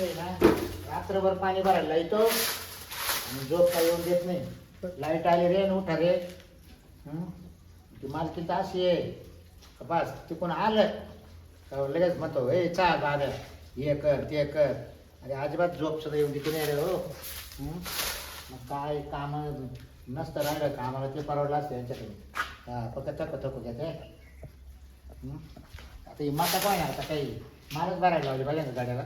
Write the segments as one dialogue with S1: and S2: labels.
S1: माणसं आहे ना रात्रभर पाणी भरायला येतो आणि झोप काय येऊन देत नाही. लाइट आली रे न उठा रे. हं? ती मालकी तर अशी आहे. का बस तिकून आलं. का लगेच म्हणतो हे चा दादा हे कर ते कर. अरे अजिबात झोप सुद्धा येऊन देते नाही रे हो. हं? मग काय काम नसतं राहिलं. कामाला ते परवडलं असतं यांच्याकडे हा फक्त थक थकू घ्यायचं हं? आता ही माता काय आहे आता काही. मालच भरायला लावली पाहिजे ना गाड्याला.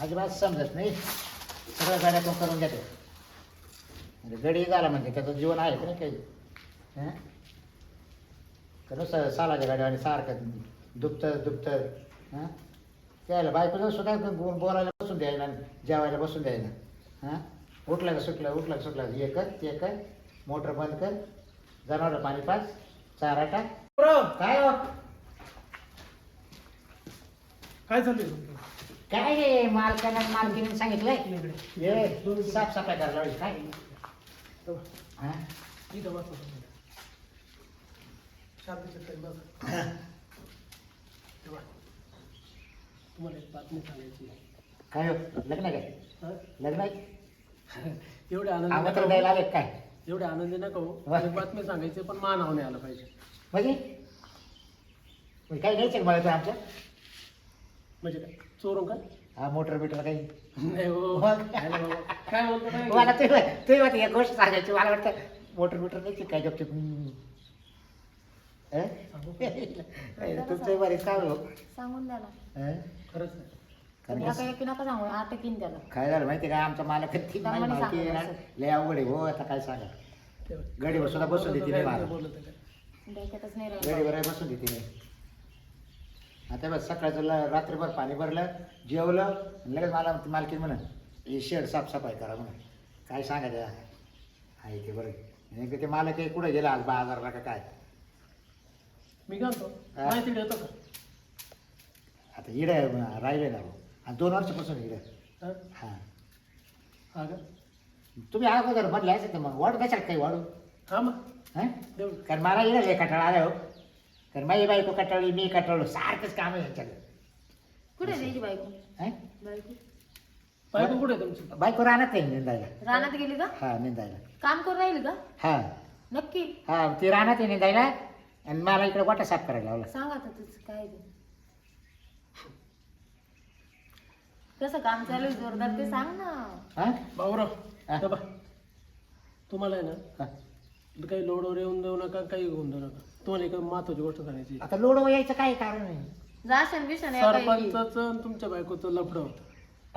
S1: अजिबात समजत नाही. सगळं गाड्या तो करून घेतो. म्हणजे गडी झाला म्हणजे त्याचं जीवन आहे का नाही काही? हं? तर नुसतं सालाच्या गाड्या आणि सारखं दुपतं दुपतं हां? त्याला बायकोचं सुद्धा बोलायला बसून द्यायला जेवायला बसून द्यायला. हां? उठलं का सुटलं? उठलं का सुटलं? हे कर ते कर मोटर बंद कर. जनावर पाणी पाच चारा टाक. काय हो?
S2: काय तुमचं?
S1: काय रे मालकानं मालकीने सांगितलंय
S2: इकडे.
S1: हे साफसफाई करायला लावली काय
S2: तेव्हा,
S1: हां
S2: इथं बसा तुम्ही. शांत चित्ताने बसा.
S1: हां.
S2: तेव्हा, तुम्हाला एक बातमी सांगायची आहे.
S1: काय हो लग्न काय
S2: हं?
S1: लग्न आहे
S2: एवढे आनंदी
S1: आमंत्रण
S2: नका
S1: द्यायला
S2: हो.
S1: आले काय
S2: एवढे आनंदी नका हो. एक बातमी सांगायची पण मान नाव नाही आलं पाहिजे
S1: म्हणजे म्हणजे काही घ्यायचं का मला ते आमच्या
S2: म्हणजे काय चोरून का
S1: हा मोटर बिटर काही
S2: नाही हो
S1: मग?
S2: काय नाही बाबा. काय म्हणतो काय
S1: मला तुम्ही तुम्ही म्हणते एक गोष्ट सांगायची मला वाटतं मोटर बिटर नाही काय गपचे
S2: सांगू का?
S1: तुमचं बरेच काय हो
S3: सांगून द्या ना
S1: हं?
S2: खरंच.
S1: कारण
S3: नका सांगू त्याला
S1: काय झालं माहिती का आमचा मालक ती माझी मालकी आहे ना. लय अवघड आहे हो आता काय सांगा
S2: तेव्हा.
S1: गडीवर सुद्धा बसून देते नाही
S2: काय
S1: मला
S2: बोलत आहे काय?
S3: डोक्यातच नाही राहिलं
S1: गडीवर बसून देते नाही आता बस सकाळचं ल- रात्रभर पाणी भरलं जेवलं आणि लगेच मला मालकी म्हणा हे शेड साफसफाई करा म्हणा. काय सांगायचं? आहे ते बरं. नाही ते मालक आहे कुठं गेला आज बाजारला का काय?
S2: मी म्हणतो
S1: हा.
S2: माहिती देतो का?
S1: आता इडं राहिले ना भाऊ. आणि दोन वर्षापासून इडं.
S2: हं?
S1: हां.
S2: हा का?
S1: तुम्ही अगोदर म्हटलं असं तर मग वाढ कशाला काही वाढू?
S2: हा मग.
S1: हां?
S2: देऊ.
S1: कारण मला इडं लय कटाळा आला हो. कारण माझी बायको कटाळली मी कटाळलो. सारखंच काम आहे यांच्याकडे
S3: कुठे द्यायची बायको? बायको?
S2: बायको कुठे आहे तुमची?
S1: बायको राहणार नाही निंदायला.
S3: रानात गेली का?
S1: हा निंदायला.
S3: काम करून राहील का?
S1: हा.
S3: नक्की?
S1: हा ती राहणार आहे निंदायला. आणि मला इकडे वाटा साफ करायला लावला.
S3: सांगा आता तुझं काय ते कसं काम चालू आहे जोरदार ते सांग ना.
S1: हा?
S2: भाऊराव
S1: हा.
S2: हे बघ, तुम्हाला आहे ना
S1: हा.
S2: काही लोडवर येऊन देऊ नका काही होऊन देऊ नका. तुम्हाला एक महत्वाची गोष्ट सांगायची.
S1: आता लोड यायचं काय कारण आहे?
S3: जाशन बिशन या काही
S2: सरपंचाचं तुमच्या बायकोचं लफडं होतं.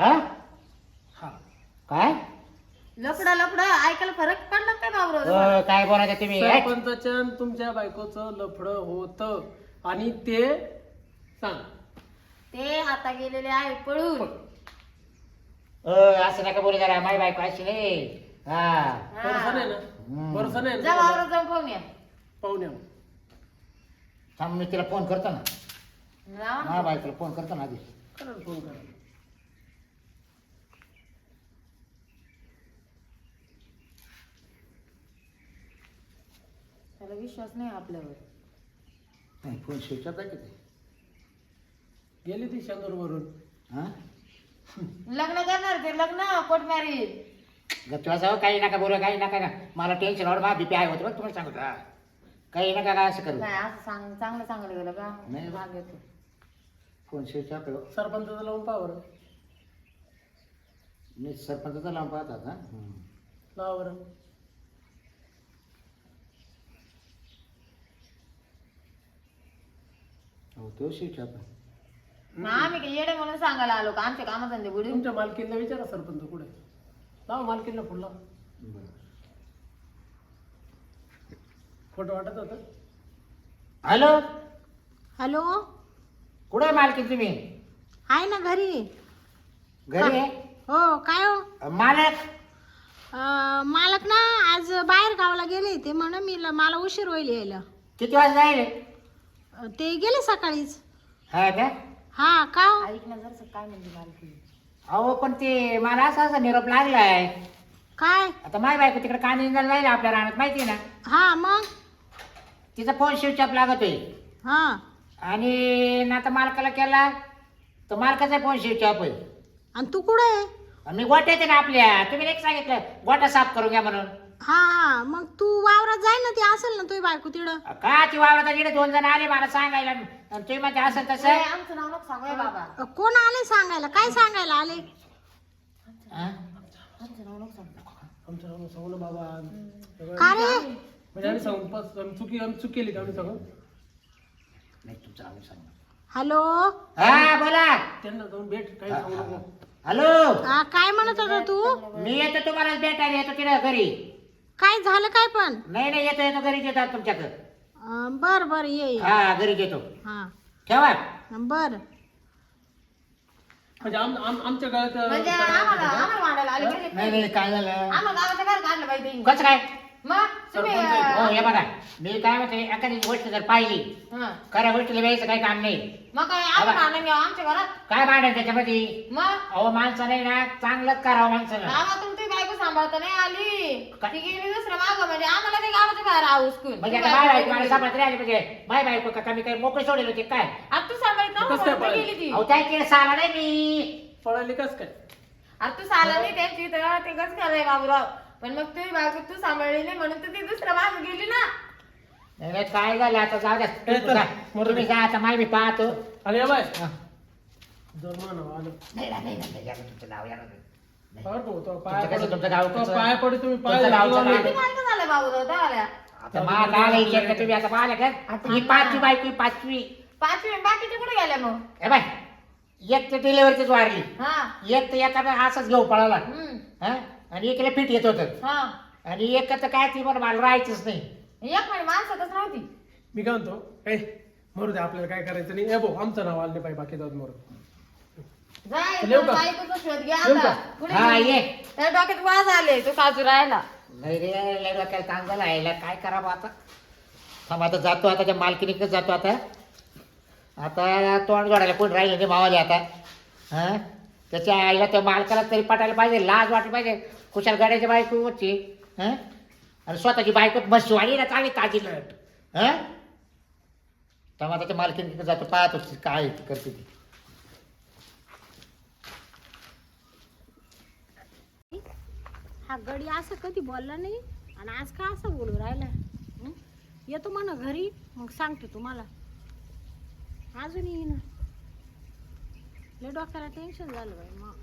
S1: हा?
S2: हा.
S1: काय?
S3: लपडा लपडा ऐकायला फरक पडला काय बाबरो
S1: अ, काय बोलायचं तुम्ही? हे?
S2: सरपंचाच्या आणि तुमच्या बायकोचं लफडं होतं. आणि ते सांग.
S3: ते आता गेलेले आहे पळून.
S1: अ, असं नका बोलू जरा. माझी बायको अशी नाही. हा.
S2: भरोसा नाही ना?
S1: हम्म.
S2: भरोसा नाही
S3: जा
S2: ना
S3: वावरात जाऊन पाहून या.
S2: पाहुण्या
S1: थांब मी तिला फोन करतो ना.
S3: जा.
S1: माझ्या बायकोला फोन करतो ना आधी.
S2: करा फोन करा.
S3: त्याला विश्वास नाही आपल्यावर.
S1: नाही फोन स्विच ऑफ आहे किती?
S2: गेली ती शंदूरवरून
S1: हा?
S3: लग्न करणार ते लग्न कोट मॅरेज
S1: गप्पा जाऊ काही नका बोलू काही नका का मला टेन्शन वाढ माझा बीपी आहे होतं बघ तुम्हाला सांगतो. हा. काही नका का असं करू.
S3: काय असं सांग चांगलं सांगलं गेलं का
S1: नाही.
S3: भाग येतो
S1: फोन स्विच ऑफ.
S2: सरपंचाचं लावून पहा बरं.
S1: मी सरपंचाचा लांब पाहतात हा. हम्म.
S2: लावा बरं.
S1: हो तो स्विच ऑफ आहे.
S3: मग आम्ही काय येडे म्हणून सांगायला आलो का? आमच्या कामाधंदे बुडून.
S2: तुमच्या मालकीनला विचारा सरपंच कुठे. लावा मालकीनला फोन लावा. खोटं वाटत होतं?
S1: हॅलो?
S4: हॅलो?
S1: कुठे मालकी तुम्ही?
S4: आहे ना घरी.
S1: घरी आहे?
S4: हो काय हो?
S1: मालक?
S4: अं, मालक ना आज बाहेर गावाला गेले ते म्हण मी मला उशीर होईल यायला.
S1: किती वाजता जाईल?
S4: अं, ते गेले सकाळीच.
S1: हा का?
S4: हा का हो?
S3: ऐक ना जरसं काय म्हणजे मालकी.
S1: अहो पण ते मला असा असा निरोप लागलाय.
S4: काय?
S1: आता माय बायको तिकडे कांदे निघायला जाईल आपल्या रानात माहिती आहे ना?
S4: हा मग?
S1: तिचा फोन स्विच ऑफ लागतोय.
S4: हा.
S1: आणि ना आता मालकाला केला तर मालकाचा फोन स्विच ऑफ आहे.
S4: आणि तू कुठे आहे?
S1: आणि मी गोट्या येते ना आपल्या. तुम्ही नाही सांगितलं? गोटा साफ करून घ्या म्हणून.
S4: हा हा. मग तू वावरात जाय ना ती असेल ना तुझी बायको तिकडं.
S1: का ती वावरात इकडे दोन जण आले मला सांगायला. आणि तुम्ही म्हणते असं
S3: ए,
S1: तसं
S3: आमचं नाव नको सांगू ए बाबा.
S4: अ, कोण आले सांगायला? काय सांगायला आले?
S1: हा?
S3: आमचं नाव नको सांगू.
S2: आमचं म्हणजे आम्ही केली का आम्ही
S1: नाही तुमचं सांगा.
S4: हॅलो?
S1: हा बोला.
S2: त्यांना जाऊन भेट काही सांगू नको.
S1: हॅलो.
S4: हा, काय म्हणत होता तू?
S1: मी येतो तुम्हाला भेटायला येतो तिकडे घरी.
S4: काय झालं काय पण?
S1: नाही नाही येतो येतो घरी येतात तुमच्याकडे.
S4: अ, बर बर ये ये.
S1: हा घरी येतो.
S4: हा.
S1: ठेवा.
S4: बर.
S2: म्हणजे आम- आम- आमच्या गळ्यात
S3: म्हणजे
S2: अं,
S3: आम्हाला आम्हाला मांडायला आले पाहिजे
S1: नाही नाही काय झालं?
S3: आम्हाला बाहेर काढलं पाहिजे
S1: कसं काय?
S3: मग? तुम्ही
S2: सरपंच आहे.
S1: हो हे बघा. मी काय म्हणते एखादी गोष्ट जर पाहिली
S3: हं.
S1: खऱ्या गोष्टीला वेळेचं काही काम नाही.
S3: मग काय नाही आमच्या घरात?
S1: काय भांडण त्याच्यामध्ये?
S3: मग?
S1: अहो माणसं नाही ना चांगलंच करावं माणसानं.
S3: बायको सांभाळता नाही आली.
S1: काय?
S3: ती गेली दुसरं माग म्हणजे आम्हाला ते बाहेर आऊसकून
S1: म्हणजे आता माय बायको मला सांभाळत राहिली म्हणजे माय बायको का कमी काही मोकळे सोडेल होते काय?
S3: आता तू सांभाळत
S2: कसं पळाली?
S3: गेली ती?
S1: अहो त्या साला नाही मी.
S2: पळाली कस काय?
S3: आता तू साला नाही त्यांची तर ते कसं कराय बाबूराव? पण मग तुझी बायको तू सांभाळली नाही म्हणून तर ती दुसऱ्या माग गेली ना.
S1: नाही नाही, काय झालं आता? जाऊ द्या.
S2: ए, चल,
S1: जा.
S2: मरू
S1: तुम्ही. जा आता माय मी पाहतो.
S2: बाय.
S1: हा.
S2: जर आलं.
S1: नाही तुमचं नाव
S2: भाऊ, तो पाय
S1: तुमचं कसं,
S2: पडू-
S1: तुमचं गाव
S2: तो
S1: कसं?
S2: पाय पडू तुम्ही पाय
S1: तुमचं गावचं
S2: धरून
S1: नाव.
S2: आले.
S3: किती मार्क झाले बाबूराव दहाला
S1: आता मला काय विचारलं तुम्ही आता पाहिलं का?
S3: आता
S1: ही. पाचवी बायको ही पाचवी.
S3: पाचवी बाकीचे कुठे गेले मग?
S1: हे बाय. एक तर डिलेवरीच वारली.
S3: हा.
S1: एक तर एका असंच घेऊ पळाला.
S3: हम्म.
S1: हा? आणि एकीला फिट येत होतं.
S3: हा.
S1: आणि एक तर काय ती पण मला राहायचंच नाही.
S3: एक महिने माणसातच नव्हती.
S2: मी काय म्हणतो ए मरू दे आपल्याला काय करायचं नाही. ए भाऊ आमचं नाव आलं नाही पाहिजे बाकी जाऊ दे, मरू
S3: जाय
S2: येऊ
S3: तो
S2: का?
S3: बायकोचा शोध घ्या
S2: येऊ
S3: आता.
S2: का?
S3: पुढे
S1: हा
S3: गेली.
S1: ये.
S3: त्या डोक्यात वाज आले तो काजू राहिला.
S1: नाही रे लय डोक्याला ताण झाला. यायला काय करावं आता? थांब आता जातो आता त्या मालकीनीकडे जातो आता. आता तोंड जोडायला कोण राहिलं नाही मावाले आता. हा? त्याच्या आईला त्या मालकाला तरी पटायला पाहिजे लाज वाटली पाहिजे. कुशाल गाड्याच्या बायको होती आणि स्वतःची बायको मस्त वाली ना चांगली ताजी लट हा? तेव्हा आता त्या तिथं जातो पाहत ती काय करते ती.
S4: हा गडी असं कधी बोलला नाही आणि आज का असं बोलू राहिला? हं? येतो म्हणा घरी मग सांगते तुम्हाला. अजून येईन. लय डोक्याला टेन्शन झालं बाई मग.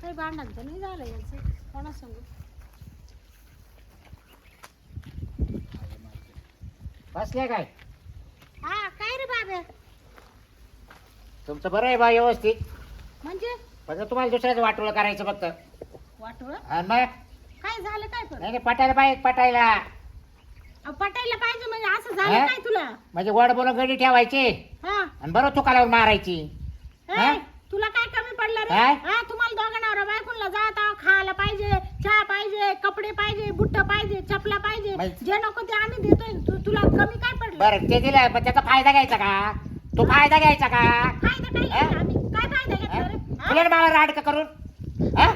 S4: काही भांडण तर नाही झालं याचं. कोणा सांगू
S1: बसल्या काय?
S4: हा काय रे बाबे?
S1: तुमचं बरं आहे बा व्यवस्थित.
S4: म्हणजे?
S1: फक्त तुम्हाला दुसऱ्याचं वाटोळं करायचं फक्त.
S4: वाटोळ?
S1: मग?
S4: काय झालं काय पण?
S1: नाही पटायला पाहिजे पटायला.
S4: अहो, पटायला पाहिजे म्हणजे असं झालं
S1: हा?
S4: काय तुला?
S1: म्हणजे गोड बोलून गडी ठेवायची?
S4: हा.
S1: आणि बरोबर तुकालावर मारायची. हा?
S4: ए, तुला काय कमी पडलं रे?
S1: काय?
S4: हा तुम्हाला जात आहो, खायला पाहिजे चहा पाहिजे कपडे पाहिजे बुट्ट पाहिजे चपला पाहिजे. जे नको ते आम्ही देतोय. तू तुला कमी काय पडलं?
S1: बरं ते दिलं पण त्याचा फायदा घ्यायचा का? तो फायदा घ्यायचा का?
S4: फायदा काय? घेतला आम्ही काय फायदा घेतला रे? हा?
S1: तुला मला राडक करून? हा?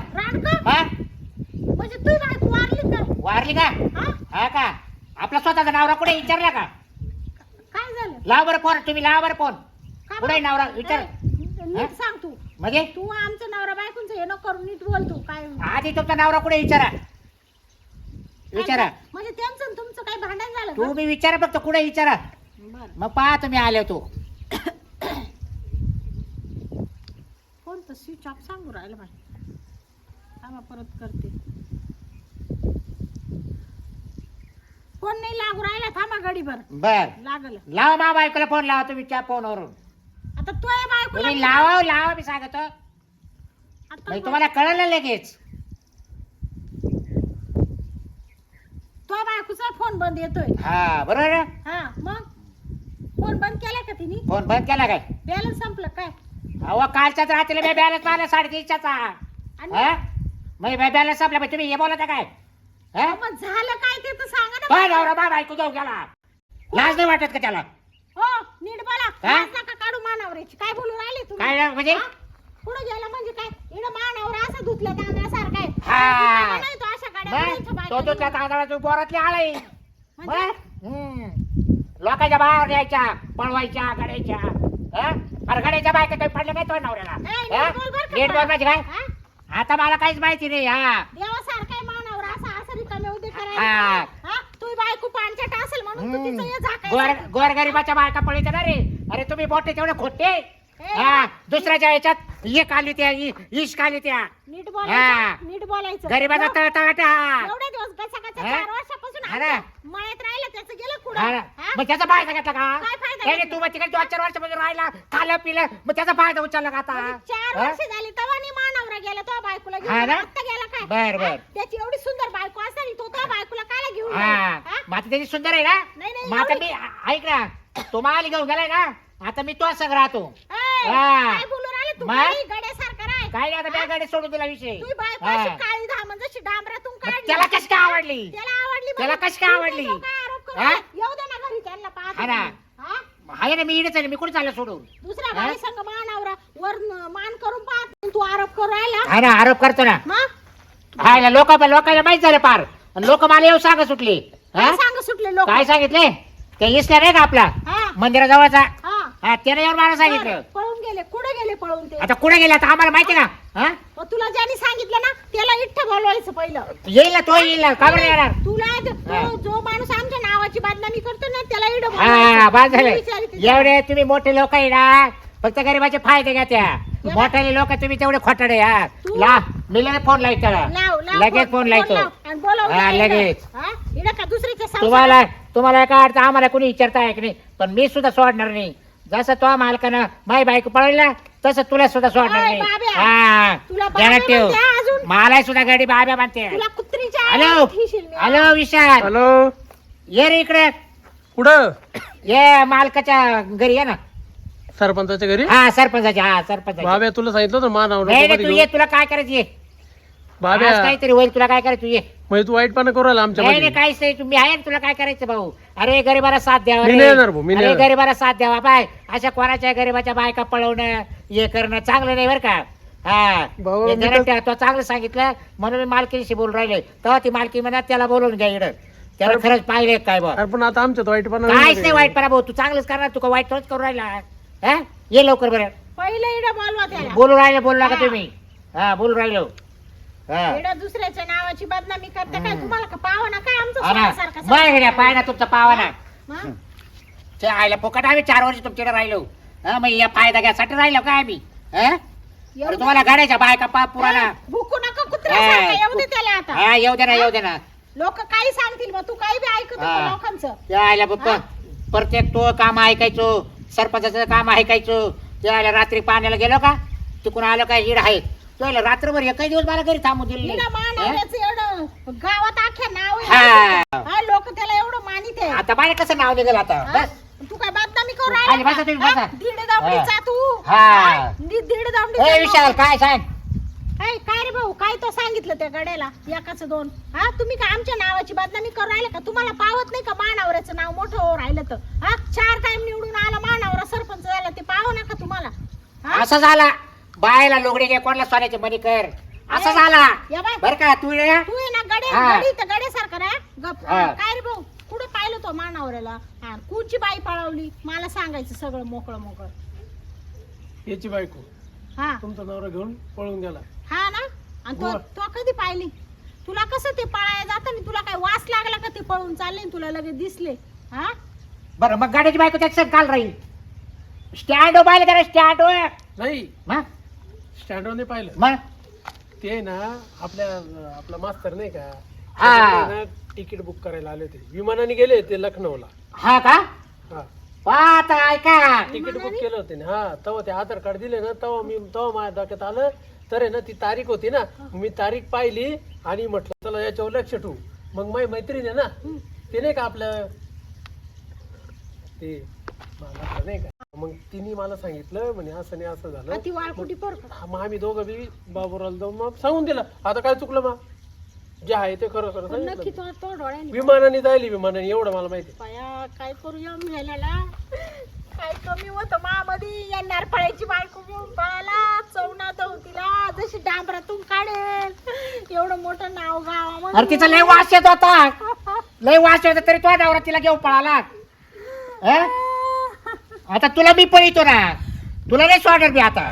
S1: हा?
S4: म्हणजे तू बायको वारली काय
S1: वारली का?
S4: हा?
S1: हा का? आपला स्वतःचा नवरा कुठे विचारला का?
S4: काय झालं?
S1: लाव बरं फोन तुम्ही लावा बरं फोन.
S4: का
S1: कुठे
S4: बरं?
S1: नवरा? विचार.
S4: ए, नीट सांग तू.
S1: म्हणजे
S4: तू आमचं नवरा बायकोंचं हे नको करून नीट बोल तू काय
S1: आधी तुमचा नवरा कुठे विचारा. विचारा.
S4: म्हणजे त्यांचं आणि तुमचं काही भांडण झालं का?
S1: तुम्ही विचारा फक्त कुठे विचारा.
S4: बरं.
S1: मग पहा तुम्ही आले तो.
S4: फोन तर स्विच ऑफ सांगू राहिलं बाई. थांबा परत करते. फोन नाही लागू राहिला थांबा गडीभर.
S1: बर.
S4: लागल.
S1: लावा मा बायकोला फोन लावा तुम्ही त्या फोनवरून.
S4: आता तो आहे बायकोला
S1: तुम्ही लावा लावा मी सांगतो.
S4: आता
S1: म्हणजे तुम्हाला कळलं लगेच.
S4: तो बायकोचा फोन बंद येतोय.
S1: हा बरोबर ना?
S4: हा मग? फोन बंद केला का तिने?
S1: फोन बंद केला काय?
S4: बॅलन्स संपलं काय?
S1: अहो कालच्याच रात्रीला मी बॅलन्स मारला साडेतीनच्याचा.
S4: आणि?
S1: हा? मग बॅलन्स संपला मग तुम्ही हे बोलता काय? हा?
S4: मग झालं काय ते तर सांगा ना
S1: काय नवरा बा बायको जाऊ गेला. लाज नाही वाटत का त्याला?
S4: हो नीट बोला? लाज नका काढू मानावऱ्याची काय बोलू राहिले तुम्ही
S1: म्हणजे?
S4: पुढे गेला म्हणजे काय मानावर असं धुतलं तांदळासारखं आहे
S1: हा.
S4: नाही तो अशा गाड्या
S1: मग
S4: बोलायच्या
S1: तो
S4: बायका
S1: तो त्या तांदळाची बोरातली आळी
S4: म्हणजे?
S1: लोकांच्या बाहेर यायच्या पळवायच्या गाड्याच्या? परगाड्याच्या बायका काही पडल्या काय तो नवऱ्याला हा? नीट. म्हणजे काय? आता मला काहीच माहिती नाही हा
S4: देवासारखा आहे मानवर असा असं रिकामे उद्या
S1: हा.
S4: करायला? तू बायको पांचट असेल म्हणून तू तिचं हे
S1: गोर
S4: झाकायचं
S1: गोरगरिबाच्या बायका पळीत ना रे अरे तुम्ही मोठे तेवढे खोटे
S4: ए,
S1: हा दुसऱ्याच्या याच्यात ये काली त्या इश काली त्या
S4: नीट
S1: हा.
S4: बोलायचं नीट बोलायचं
S1: गरीबाचा
S4: एव-
S1: तळतळाटा
S4: एवढे दिवस
S1: हा?
S4: चार वर्षापासून. आमच्या मळ्यात राहिलं त्याचं गेलं कुठं
S1: हा.
S4: हा?
S1: मग त्याचा फायदा घेतला का
S4: काय फायदा
S1: त्याने
S4: घेतला?
S1: तू मग तिकडे दोन चार वर्षापासून राहिला खाल्लं पिलं मग त्याचा फायदा उचलला का आता
S4: चार
S1: हा?
S4: वर्ष झाली तेव्हा नी मानवरा गेला तो बायकोला
S1: हा
S4: घेऊन
S1: ना?
S4: आत्ता गेला
S1: बर,
S4: हा?
S1: बर.
S4: त्याची एवढी सुंदर बायको असताना तो त्या बायकोला काय घेऊन
S1: हा
S4: गेला? हा?
S1: आता त्याची सुंदर आहे ना
S4: नाही, नाही, एवढी-
S1: मी ऐक ना तो माल घेऊन गेलाय ना आता मी तो संग राहतो हा.
S4: काय बोलू राहिले तू
S1: मग?
S4: गाडी गड्यासारखा राय
S1: काय नाही आता मी गाडी सोडून दिला विषय
S4: तू बायको
S1: हा.
S4: अशी काळी धाम जशी डांबरातून काढली
S1: त्याला कशी काय आवडली
S4: त्याला आवडली
S1: त्याला कशी काय
S4: तू
S1: आवडली?
S4: त्याच्यावर काय आरोप करू?
S1: हा?
S4: येऊ दे ना घरी त्यांना पाहत
S1: हा ना.
S4: हा?
S1: आहे ना मी इकडेच आहे मी कुठे चाललो सोडून
S4: दुसऱ्या
S1: हा?
S4: बाई संग मानावरा वर मान करून पाहत तू आरोप करू राहिला
S1: हा ना आरोप करतो ना
S4: मग
S1: हाय लोक लोकांना माहीत झालं पार लोक मला येऊ सांगा सुटली. हा?
S4: काय सांग सुटले लोक?
S1: काय सांगितले? ते इसल्या नाही का आपला?
S4: हा.
S1: मंदिराजवळचा?
S4: हा.
S1: हा त्याने येऊन मला सांगितलं.
S4: बरं, पळून गेले. कुठे गेले पळून ते?
S1: आता कुठे गेला आता आम्हाला माहिती ना हा?
S4: मग तुला ज्याने सांगितलं ना त्याला इठ्ठ बोलवायचं पहिलं.
S1: येईल ना तो येईल ना. का बरं येणार?
S4: तुला ज-
S1: हा.
S4: तो जो माणूस आमच्या नावाची बदनामी करतो ना त्याला इड
S1: हा झालं. एवढे तुम्ही मोठे लोक आहे ना फक्त गरीबाचे फायदे घ्या त्या. मोठे लोक तुम्ही तेवढे खोटाडे यार
S4: तू-
S1: ला मी लगेच फोन लावतो त्याला.
S4: लाव लाव
S1: लगेच फोन लावतो.
S4: लाव. आणि बोलव
S1: हा,
S4: इकडं.
S1: लगेच.
S4: हा? इकडं का दुसरीच्या संसारात-
S1: तुम्हाला तुम्हाला काय अडचण आम्हाला कोणी विचारता की नाही? पण मी सुद्धा सोडणार नाही. जसं तो मालकानं माई बायको पळवला तसं तुला सुद्धा सोडणार
S4: ओय,
S1: नाही.
S4: बाब्या.
S1: हा.
S4: तुला
S1: ध्यानात ठेव.
S4: म्हणते अजून?
S1: मला सुद्धा गाडी बाब्या बांधते
S4: तुला कुत्रीच्या
S1: हॅलो.
S4: आळ्यात ठेशील मी.
S1: हॅलो विशाल.
S2: हॅलो.
S1: ये रे इकडे.
S2: कुठं?
S1: ये मालकाच्या घरी ये ना.
S2: सरपंचाच्या घरी?
S1: हा सरपंचाच्या हा सरपंचाच्या.
S2: बाब्या तुला सांगितलं होतं
S1: नाही नाही, तू ये तुला काय करायचं ये?
S2: बाब्या
S1: काहीतरी होईल तुला काय करायचं तू ये?
S2: म्हणजे तू वाईटपणा करू राहिला आमच्या
S1: नाही
S2: मध्ये
S1: नाही काहीच नाही तुम्ही आहे ना, तुला काय करायचं भाऊ? अरे गरीबाला साथ द्यावा
S2: मी
S1: रे.
S2: नाही येणार भाऊ, मी नाही
S1: अरे
S2: येणार.
S1: गरीबाला साथ द्यावा बाय. अशा कोणाच्या गरीबाच्या बायका पळवणं हे करणं चांगलं नाही बरं का? हा.
S2: भाऊ,
S1: हे
S2: मी तर-
S1: तो चांगलं सांगितलं म्हणून मी मालकीशी बोलून राहिले. तेव्हा ती मालकी म्हणत त्याला बोलवून घ्या इकडं. त्याला खरंच पाहिले काय बा?
S2: अरे पण आता आमच्यात वाईटपणा
S1: काहीच नाही वाईट परा भाऊ. तू चांगलंच करणार तू का वाईट थोडंच करू राहिला? हा? ये लवकर बरं.
S4: पहिलं इड बोलवा त्याला.
S1: बोलू राहिले बोलू नका
S4: हा.
S1: तुम्ही. हा बोलू राहिलो. हा.
S4: इड दुसऱ्याच्या नावाची बदनामी करते काय? तुम्हाला का पावा ना काय? आमचं
S1: हा
S4: सोन्यासारखं
S1: बरं घड्या पाय ना तुमचा पावा ना
S4: मग?
S1: ते आयला फुकट आम्ही चार वर्ष तुमच्याकडे राहिलो. हा मग या फायदा घ्यासाठी राहिलो काय आम्ही? हा? अरे
S4: एवढं-
S1: तुम्हाला गाड्याच्या बायका पा पुराणा.
S4: भुकू नका कुत्र्यासारखं. येऊ दे त्याला आता.
S1: हा येऊ दे ना येऊ दे ना.
S4: लोक काही सांगतील मग तू काही बी ऐकत नको
S1: हा.
S4: लोकांचं.
S1: ते आयला
S4: हा?
S1: प्रत्येक तो काम ऐकायचो. सरपंचाचं काम ऐकायचो ते आयला रात्री पाण्याला गेलो का? तिकडून आलो काय इड आहे. तो आयला रात्रभर एकही दिवस मला घरी थांबू दिलं
S4: एवढं. गावात अख्ख्या नाव
S1: हा.
S4: आहे लोक त्याला एवढं मानित आहे.
S1: आता बाय कसं नाव निघेल आता?
S4: हा?
S1: बस.
S4: तू काय बदनामी करू
S1: बसा
S4: का? हा? दीड दामडीचा तू.
S1: हा.
S4: हा? दी- दीड
S1: ए
S4: दामडीचा
S1: विशाल काय सांग?
S4: काय काय रे भाऊ? काय तो सांगितलं त्या गड्याला? एकाच दोन. हा तुम्ही काय आमच्या नावाची बदनामी करू राहिले का? तुम्हाला पावत नाही का मानावऱ्याचं नाव? मोठं हो राहिलं तर. हा चार टाइम निवडून आला मानावरा सरपंच झाला ते पाहू नका तुम्हाला. हा?
S1: असं झाला. बायला लोगडे घे कोणाला सोन्याचे मनी कर. असं झाला.
S4: या बाय.
S1: बर का तू ये.
S4: तू आहे ना गडे
S1: हा.
S4: गडी तर गड्यासारखा ना गप.
S1: हा.
S4: काय रे भाऊ? कुठं पाहिलं तो मानावऱ्याला? हा कुठची बाई पळवली? मला सांगायचं सगळं मोकळं मोकळं
S2: याची बायको.
S4: हा.
S2: तुमचा नवरा घेऊन पळून गेला.
S4: हा ना? आणि तो. तो कधी पाहिली? तुला कसं ते पळायला जातं तुला काय वास लागला का ते पळून चालले आणि तुला लगेच दिसले? हा?
S1: बरं मग गाड्याची बायको त्याच्यात काल राहील. स्टँड पाहिलं का स्टँड?
S2: नाही.
S1: मग
S2: स्टँडवर नाही पाहिलं.
S1: मग?
S2: ते ना आपल्या आपला मास्तर नाही का?
S1: हा.
S2: ना तिकीट बुक करायला आले होते. विमानाने गेले ते लखनौला.
S1: हा का?
S2: हा.
S1: पाहता ऐका.
S2: तिकीट बुक केलं होते ना. हा तेव्हा ते आधार कार्ड दिले ना तेव्हा मी तेव्हा माझ्या डोक्यात आलं तर आहे ना ती तारीख होती ना मी तारीख पाहिली आणि म्हटलं चला याच्यावर लक्ष ठेवू. मग माझी मैत्रीण आहे ना ते नाही का आपलं ते मला नाही का मग तिने मला सांगितलं म्हणे असं नाही असं झालं.
S4: ती वाळकुटी पोर
S2: हा, मग आम्ही दोघं बी बाबूराला जाऊन मग सांगून दिलं. आता काय चुकलं मग? जे आहे ते खरं खरं
S4: नक्की
S2: सांगितलं
S4: तो तो डोळ्याने
S2: विमानाने जायली विमानाने एवढं मला माहिती.
S4: पाया काय करूया मेल्याला काय कमी होतं? मामध्ये येणार फळाची बायको घेऊन पळाला चवना डांबरातून काढेल. एवढं मोठं नाव गावामध्ये
S1: अरे तिचा लय वास येत होता लय वास येत होता तरी तो नवरा तिला घेऊन पळाला. हं? आता तुला मी पळितो ना. तुला नाही सोडणार मी आता.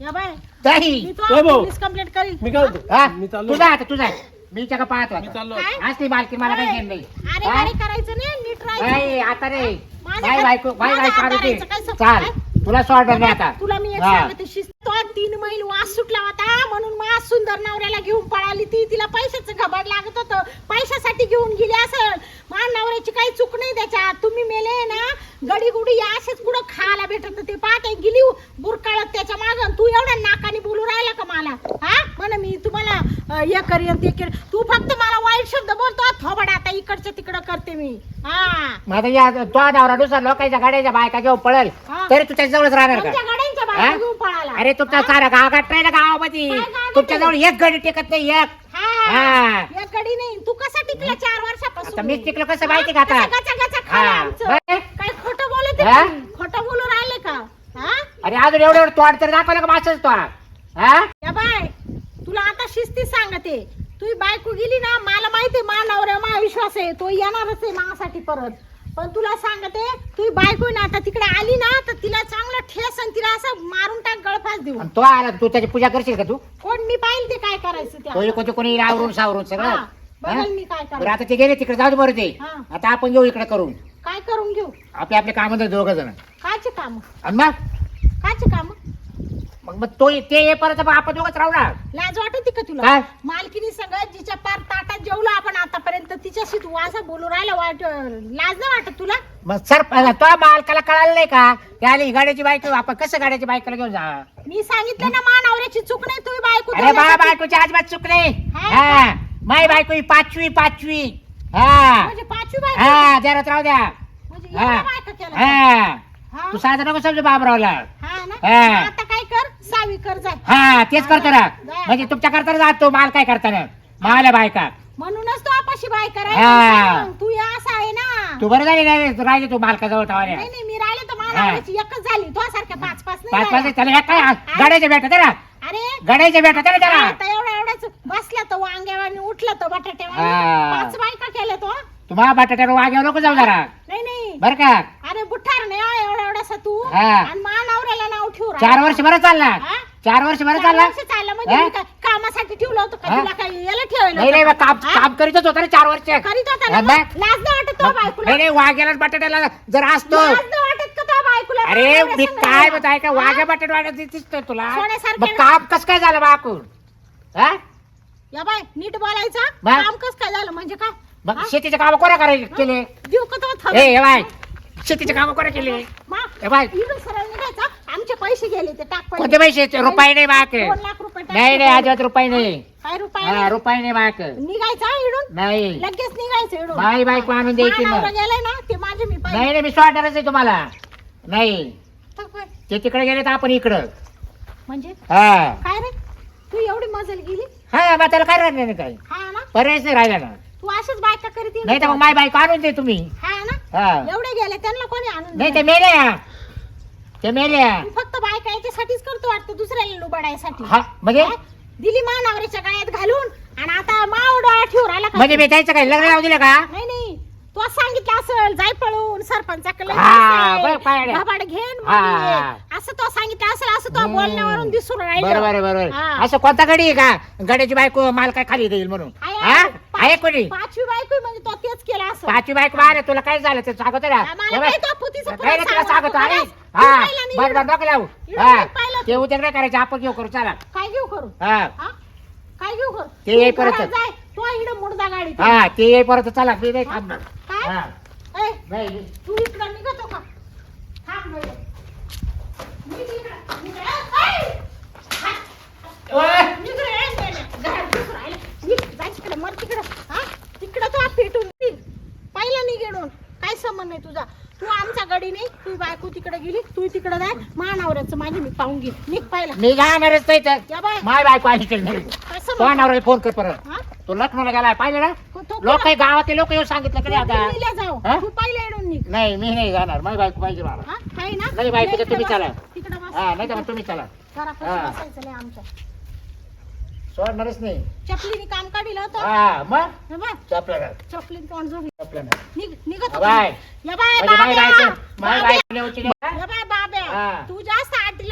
S4: या बाय.
S1: नाही
S4: मी
S2: भाऊ.
S4: तो पोलीस कंप्लेंट करील.
S2: मी काय होतो?
S1: हा?
S2: मी चाललो
S1: तुझा आता तुझा. मी त्याला पाहतो
S2: मी
S1: आता.
S2: चाललो
S4: काय?
S1: आज ती मालकी मला काही घेणं नाही.
S4: अरे
S1: हा?
S4: गाडी करायचं नाही. नीट राहायचं
S1: नाही आता रे.
S4: माझ्या
S1: बाय बायको बाय
S4: माझ्या
S1: बायको
S4: काय? सोपं
S1: चाल.
S4: आहे?
S1: तुला सोडणार नाही आता?
S4: तुला मी एक
S1: हा.
S4: सांगते शिस्त तो तीन मैल वास सुटला होता म्हणून मा सुंदर नवऱ्याला घेऊन पळाली ती. तिला पैशाचं घबाड लागत होतं. पैशासाठी घेऊन गेली असं मा नवऱ्याची काही चूक नाही त्याच्यात. तुम्ही मेले ना गडी गुडी या असेच कुठं खायला भेटत ते पाहते गेली बुरकाळत त्याच्या माग. तू एवढ्या नाकाने बोलू राहिला का मला? हा? म्हण मी तुम्हाला अं, हे करेन ते करेन तू फक्त मला वाईट शब्द बोलतो थोबड आता इकडच्या तिकडं करते मी. हा.
S1: आता या तो नवरा दुसरा लोकांच्या गाड्याच्या बायका घेऊन पळेल.
S4: हा.
S1: तरी तू त्याच्या जवळच राहणार
S4: तुमच्या
S1: का
S4: गाड्यांच्या
S1: हा?
S4: बाहेर घेऊन पळाला.
S1: अरे तुमचा सारा गाव गाठ ना गावामध्ये?
S4: काय?
S1: तुमच्या जवळ एक गाडी टेकत नाही एक.
S4: हा.
S1: हा.
S4: या गडी नाही. तू कसा टिकला चार वर्षापासून?
S1: आता मीच टिकलो कसं माहिती का आता?
S4: कसं गचा गचा खाल्लं
S1: हा.
S4: आमचं?
S1: बरं.
S4: काय खोटं बोलत
S1: हा?
S4: खोटं बोलू राहिले का? हा?
S1: अरे अजून एवढं एवढं तोंड तर दाखवलं का हा?
S4: या बाय तुला आता शिस्ती सांगते. तुझी बायको गेली ना मला माहिती मा नवऱ्या मा विश्वास आहे. तो येणारच आहे माझ्यासाठी परत. पण तुला सांगते तुझी बायको ना आता तिकडे आली ना तर तिला चांगलं ठेस आणि तिला असं मारून टाक गळफास देऊ
S1: आणि तो आला तू त्याची पूजा करशील का तू?
S4: कोण मी पाहिजे ते काय करायचं
S1: तो
S4: त्या
S1: कोणते कोणी आवरून सावरून सगळं.
S4: हा, बघेल? मी काय
S1: बरं
S4: करायचं.
S1: आता ते गेले तिकडे जाऊ दे बरं ते.
S4: हा.
S1: आता आपण घेऊ इकडे करून.
S4: काय करून घेऊ?
S1: आपले आपले काम दोघ जण.
S4: कायचे काम?
S1: आणि मग?
S4: कायचे काम?
S1: मग मग तो ते येईपर्यंत मग आपण दोघच राहू ना.
S4: लाज वाटते का तुला?
S1: काय?
S4: मालकीनी सगळं जिच्या पार ताटात जेवलो आपण आतापर्यंत तिच्याशी तू असं बोलू राहिला वाट लाज नाही वाटत तुला?
S1: मग सर तो मालकाला कळालं नाही का? ते आली गाड्याची बाईक आपण कसं गाड्याची बाईकला घेऊन जा?
S4: मी सांगितलं ना मा नवऱ्याची चूक नाही तुम्ही बायको
S1: अरे बायकोची अजिबात चूक नाही.
S4: हा.
S1: हा माय बायको ही पाचवी पाचवी. हा.
S4: म्हणजे पाचवी बायको?
S1: हा जरा राहू द्या.
S4: म्हणजे
S1: हा.
S4: बायका
S1: हा.
S4: हा?
S1: तू साधं नको समजू बाबरावला.
S4: हा ना?
S1: हा.
S4: मग आता काय कर? सावी कर जाय
S1: हा तेच करतो ना.
S4: जा.
S1: म्हणजे तुमच्या करता जातो माल काय करताना? माल्या बायका.
S4: म्हणूनच तो आपाशी बाय
S1: हा.
S4: करायला तू या असा आहे ना.
S1: तू बरं झाली नाही राहिली तू मालकाजवळ तावाने
S4: नाही नाही मी राहिले तर
S1: हा.
S4: मला एकच झाली. तो सारख्या पाच पाच नाही
S1: पाच पाच
S4: राहिल्या.
S1: त्याला हे काय गाड्याचे भेटत ना.
S4: अरे.
S1: गाड्याचे भेटत ना त्याला.
S4: आता एवढा एवढाच. बसला तर वांग्यावानी उठला तर बटाट्यावानी.
S1: हा.
S4: पाच बायका केल्या तो.
S1: तुम्हाला बटाट्यावर वाघ्यावर नको जाऊ जरा.
S4: नाही नाही.
S1: बर का
S4: अरे बुठार नाही हा, एवढा एवढासा तू
S1: हा.
S4: आणि मा नवऱ्याला नाव ठेवू राहिला.
S1: चार वर्ष बरं चालला
S4: हा?
S1: चार वर्ष बरं
S4: चार
S1: चालला
S4: वर्ष चाललं म्हणजे
S1: हा?
S4: मी काय कामासाठी ठेवलं होतं का
S1: हा?
S4: तुला काय याला
S1: नाही नाही
S4: होतं
S1: मग काम
S4: का? हा?
S1: काम करीतच होता ना चार वर्ष
S4: करीत होता ना
S1: हा,
S4: मग?
S1: मग?
S4: लाज नाही वाटत तो
S1: मग-
S4: बायकोला
S1: नाही नाही वाघ्याला बटाट्याला जर असतो
S4: लाज नाही वाटत का तो बायकोला
S1: अरे मी काय ऐका
S4: हा?
S1: वाघ्या बटाट वाटत दिसतोय तुला
S4: सोन्यासारखं
S1: मग काम कस काय झालं हा
S4: या बाय नीट बोलायचा
S1: मग?
S4: काम कस काय झालं म्हणजे काय
S1: मग
S4: हा?
S1: शेतीचे काम कोणा करायचे केले
S4: देऊ का तो थोडं?
S1: ए हे बाय शेतीचे काम कोणा केले
S4: मा,
S1: ए बाय.
S4: इकडून सरळ निघायचा आमचे पैसे गेले ते टाक पहिले.
S1: रुपये नाही बाक.
S4: दोन लाख रुपये टाक
S1: नाही नाही. अजिबात रुपये नाही.
S4: काय रुपये
S1: हा
S4: नाही?
S1: रुपये नाही बाक.
S4: निघायचा इडून?
S1: नाही.
S4: लगेच निघायचं इडून.
S1: बाई बायको आणून द्यायची ना
S4: गेलाय ना ते माझे मी पाहिजे
S1: नाही नाही मी सोडणारच आहे तुम्हाला. नाही? ते तिकडे गेले तर आपण इकडं.
S4: म्हणजे?
S1: हा.
S4: काय रे? तू एवढी मजल गेली?
S1: हा मग त्याला काय राहिलं नाही काय
S4: हा ना?
S1: पर्यायच नाही राहिला ना.
S4: तू अशाच बायका करीत
S1: नाही तर मग माय बायको आणून दे तुम्ही.
S4: हा ना?
S1: हा.
S4: एवढे गेले त्यांना कोणी आणून
S1: नाही ते
S4: दिलं?
S1: मेल्या. ते मेल्या.
S4: तू फक्त बायका याच्यासाठीच करतो वाटतं दुसऱ्याला लुबाडायसाठी
S1: हा म्हणजे?
S4: हा? दिली मानावरीच्या गाळ्यात घालून आणि आता माव डोळा ठेवून राहिला का?
S1: म्हणजे मी त्याचं काय? लग्न लावून दिलं का?
S4: नाही नाही. तू असं सांगितलं असेल जाय पळून
S1: हा, बरं,
S4: घेन
S1: हा,
S4: ये.
S1: हा.
S4: असं तो सांगितलं असेल असं तो
S1: हम्म.
S4: बोलण्यावरून दिसून राहिलं.
S1: बरोबर.
S4: हा.
S1: असं कोणता गडी आहे का? गड्याची बायको माल काय खाली देईल म्हणून.
S4: आहे,
S1: हा?
S4: आहे.
S1: आहे कोणी?
S4: पाचवी बायको आहे म्हणजे तो तेच केला असं.
S1: पाचवी बायको मारे तुला काय झालं ते सांगतो ना.
S4: काय तो
S1: नाही, तुला सांगतो
S4: सांगू
S1: आहे. हा बर बर. नको लावू. हा. ते उद्याकडे करायचं आपण घेऊ करू चला.
S4: काय घेऊ करू?
S1: हा.
S4: काय घेऊ करू?
S1: ते
S4: तू
S1: येईपर्यंत.
S4: घरात जाय. तो इकडं मुडदा गाडी
S1: हा ते ये परत चला मी नाही? थांबणार.
S4: काय?
S1: हा. नाही.
S4: तू इकडं निघतो का? थांब इकडं. ए, ए! हा.
S1: ओय!
S4: निघ रे, ए, नाही, नाही. घरात घुसून राहिलं. निघ, जाय तिकडं, मर तिकडं. हा? तिकडं तो पेटून निघ. पाहिलं निघ इकडून. काय संबंध नाही तुझा तू आमच्या गडी नाही तू बायको तिकडे गेली तू तिकडे जाय. महानवऱ्याचं माझी मी पाहून घे निघ पाहिला
S1: मी जाणारच नाही तर.
S4: या बाय.
S1: माय बायको आली तर नाही.
S4: काय
S1: तो
S4: संबंध?
S1: नवऱ्याला फोन कर परत.
S4: हा?
S1: तो लखनौला गेलाय पाहिलं ना?
S4: तो
S1: लोक काही गावातले लोक येऊन सांगितलं की
S4: तू
S1: आता?
S4: दिल्लीला जाऊ.
S1: हा?
S4: तू पाहिलं निघ.
S1: नाही मी नाही जाणार. माझी बायको पाहिजे मला.
S4: हा? आहे ना?
S1: नाही बायको, तुम्ही चला.
S4: तिकडे बस.
S1: हा नाही तर मग तुम्ही चला.
S4: घरापाशी
S1: हा.
S4: बसायचं नाही आमच्या
S1: सोडणारच नाही.
S4: चपलीने काम काढिलं होतं.
S1: हा मग?
S4: हे बघ,
S1: चपला
S4: चपलीने तोंड जोडी
S1: चपला
S4: निघ निघत
S1: बाय.
S4: या बाय
S1: म्हणजे
S4: बाब्या.
S1: बायको माय
S4: बाब्या.
S1: बायको नेऊची नाही.
S4: या बाय बाब्या
S1: हा.
S4: तू जास्त आटी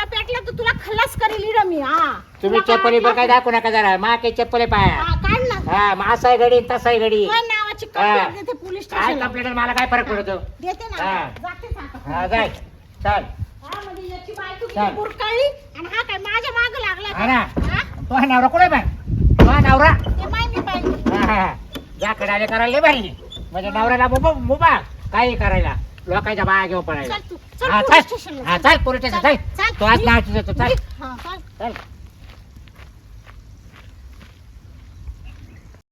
S1: तुम्ही
S4: तुला
S1: चप्पली
S4: काय
S1: पण काय दाखवू नका जरा मा काही चप्पल आहे पाया
S4: हा, काढ ना
S1: हा मग असा आहे घडी तसा आहे घडी
S4: तुझ्या नावाची
S1: हा.
S4: कंप्लेंट देते पोलीस
S1: काय
S4: स्टेशनला
S1: कंप्लेंट मला काय फरक पडतो
S4: देते ना
S1: हा.
S4: आता. जातेच आता.
S1: हा जाय चाल
S4: हा, म्हणजे याची बायको
S1: चाल.
S4: किती बुरकळली आणि हा काय माझ्या माग लागला
S1: हा ना.
S4: का? हा?
S1: तो नवरा कुठे बाय तो नवरा
S4: ते माय मी पाहिजे
S1: हा, हा. जा कडाले करायला लय भारी म्हणजे नवऱ्याला काही करायला लोकांच्या बाया घेऊन पडायला
S4: चल तू चल
S1: हा
S4: पोलीस
S1: चल.
S4: स्टेशनला
S1: हा चल. पोलीस स्टेशन चल.
S4: चल.
S1: तो आज नाव तुझं चल.
S4: हा, चल.
S1: चल.